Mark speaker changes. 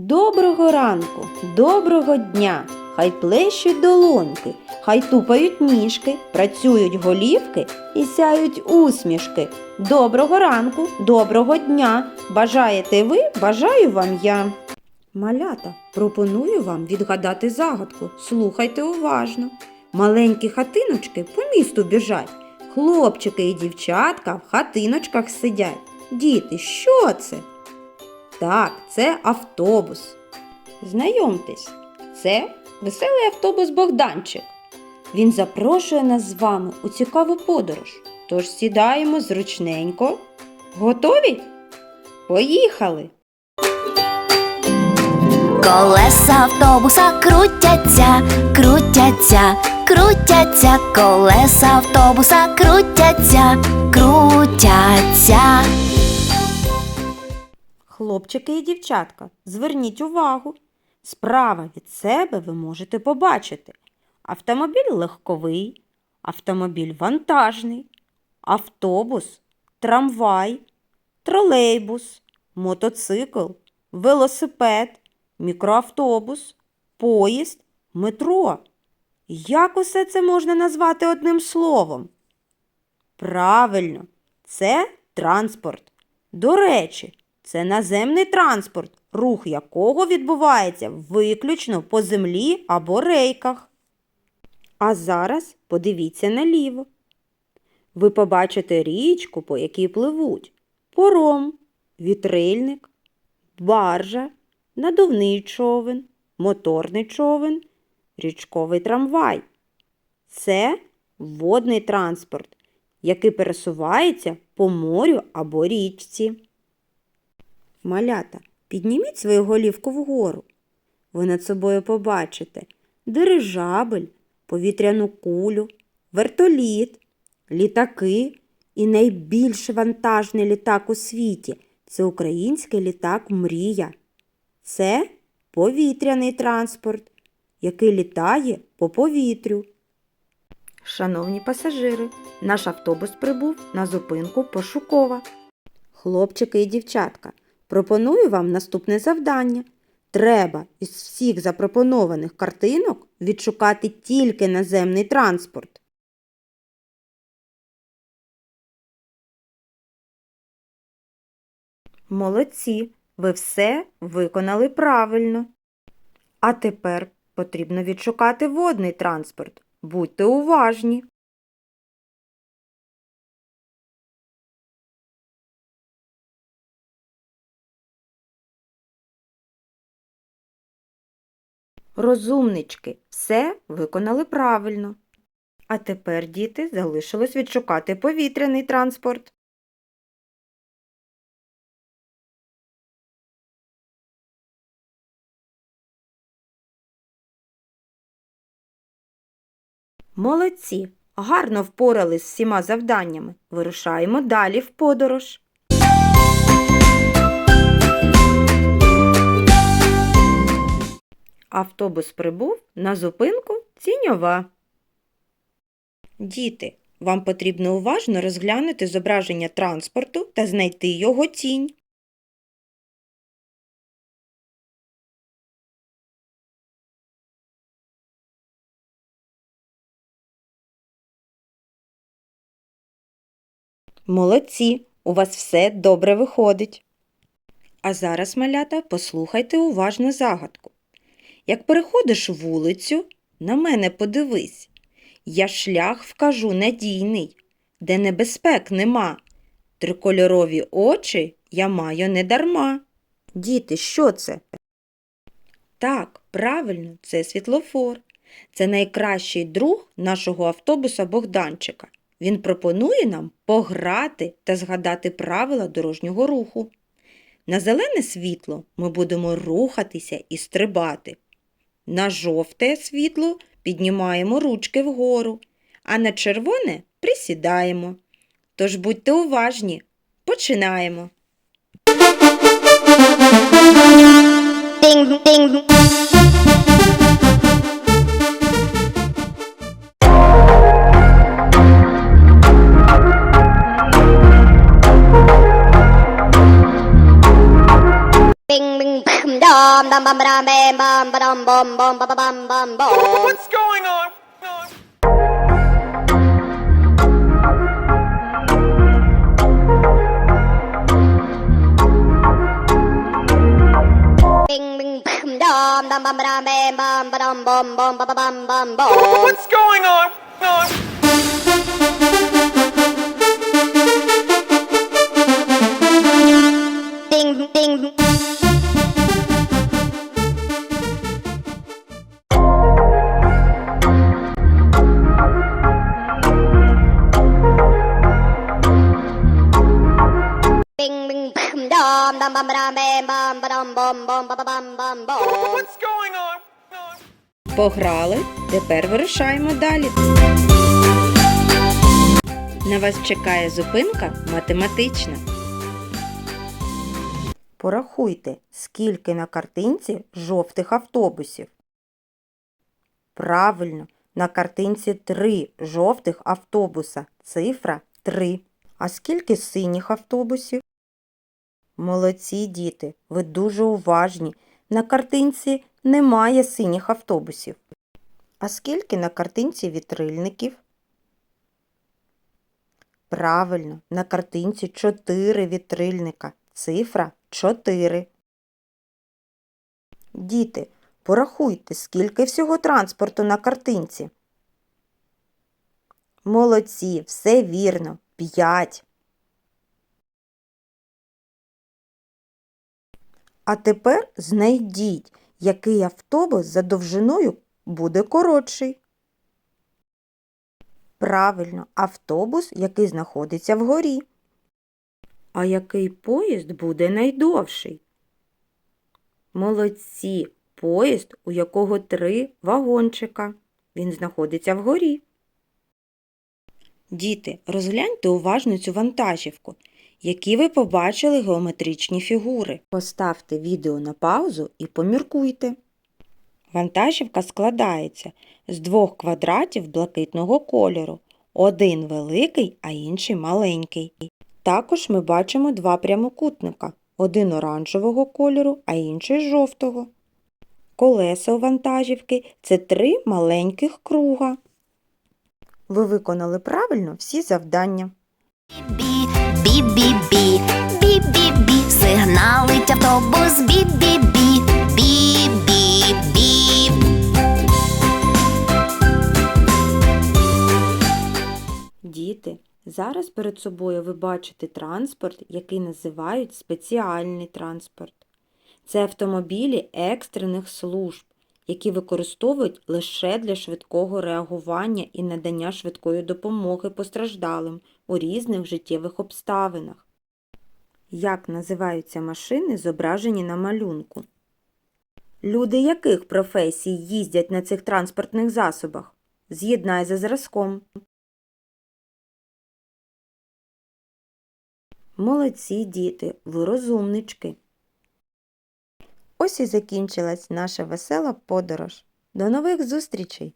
Speaker 1: Доброго ранку, доброго дня! Хай плещуть долоньки, хай тупають ніжки, працюють голівки і сяють усмішки. Доброго ранку, доброго дня! Бажаєте ви, бажаю вам я. Малята, пропоную вам відгадати загадку. Слухайте уважно. Маленькі хатиночки по місту біжать. Хлопчики і дівчатка в хатиночках сидять. Діти, що це? Так, це автобус. Знайомтесь, це веселий автобус Богданчик. Він запрошує нас з вами у цікаву подорож. Тож сідаємо зручненько. Готові? Поїхали!
Speaker 2: Колеса автобуса крутяться, крутяться, крутяться, колеса автобуса крутяться, крутяться.
Speaker 1: Хлопчики і дівчатка, зверніть увагу. Справа від себе ви можете побачити автомобіль легковий, автомобіль вантажний, автобус, трамвай, тролейбус, мотоцикл, велосипед, мікроавтобус, поїзд, метро. Як усе це можна назвати одним словом? Правильно, це транспорт. До речі, це наземний транспорт, рух якого відбувається виключно по землі або рейках. А зараз подивіться наліво. Ви побачите річку, по якій пливуть пором, вітрильник, баржа, надувний човен, моторний човен, річковий трамвай. Це водний транспорт, який пересувається по морю або річці. Малята, підніміть свою голівку вгору. Ви над собою побачите дирижабель, повітряну кулю, вертоліт, літаки і найбільш вантажний літак у світі це український літак Мрія. Це повітряний транспорт, який літає по повітрю. Шановні пасажири, наш автобус прибув на зупинку Пошукова. Хлопчики і дівчатка, пропоную вам наступне завдання. Треба із всіх запропонованих картинок відшукати тільки наземний транспорт. Молодці, ви все виконали правильно. А тепер потрібно відшукати водний транспорт. Будьте уважні. Розумнички, все виконали правильно. А тепер, діти, залишилось відшукати повітряний транспорт. Молодці! Гарно впорались з всіма завданнями. Вирушаємо далі в подорож. Автобус прибув на зупинку Ціньова. Діти, вам потрібно уважно розглянути зображення транспорту та знайти його тінь. Молодці, у вас все добре виходить. А зараз, малята, послухайте уважно загадку. Як переходиш вулицю, на мене подивись. Я шлях вкажу надійний, де небезпек нема. Трикольорові очі я маю недарма. Діти, що це? Так, правильно, це світлофор. Це найкращий друг нашого автобуса Богданчика. Він пропонує нам пограти та згадати правила дорожнього руху. На зелене світло ми будемо рухатися і стрибати. На жовте світло піднімаємо ручки вгору, а на червоне присідаємо. Тож будьте уважні, починаємо.
Speaker 2: Ding, ding.
Speaker 3: Dum bum dum bam bum ba dum bum bum ba ba bum bum bum.
Speaker 4: What's going on?
Speaker 3: Bing bing bam dum dum bum dum bam bum ba dum bum bum ba ba bum bum bum.
Speaker 4: What's going on?
Speaker 1: Пограли, тепер вирушаємо далі. На вас чекає зупинка математична. Порахуйте, скільки на картинці жовтих автобусів. Правильно, на картинці три жовтих автобуса. Цифра 3. А скільки синіх автобусів? Молодці діти, ви дуже уважні. На картинці немає синіх автобусів. А скільки на картинці вітрильників? Правильно, на картинці 4 вітрильника. Цифра 4. Діти, порахуйте, скільки всього транспорту на картинці. Молодці, все вірно. 5. А тепер знайдіть, який автобус за довжиною буде коротший. Правильно, автобус, який знаходиться вгорі. А який поїзд буде найдовший? Молодці, поїзд, у якого три вагончика. Він знаходиться вгорі. Діти, розгляньте уважно цю вантажівку. Які ви побачили геометричні фігури? Поставте відео на паузу і поміркуйте. Вантажівка складається з двох квадратів блакитного кольору. Один великий, а інший маленький. Також ми бачимо два прямокутника. Один оранжевого кольору, а інший жовтого. Колеса у вантажівки це три маленьких круга. Ви виконали правильно всі завдання.
Speaker 2: Бі, бі, бі, бі, бі, бі, бі, сигналить автобус, бі, бі, бі, бі, бі, бі.
Speaker 1: Діти, зараз перед собою ви бачите транспорт, який називають спеціальний транспорт. Це автомобілі екстрених служб, які використовують лише для швидкого реагування і надання швидкої допомоги постраждалим у різних життєвих обставинах. Як називаються машини, зображені на малюнку? Люди яких професій їздять на цих транспортних засобах? З'єднай за зразком. Молодці діти, ви розумнички. Ось і закінчилась наша весела подорож. До нових зустрічей!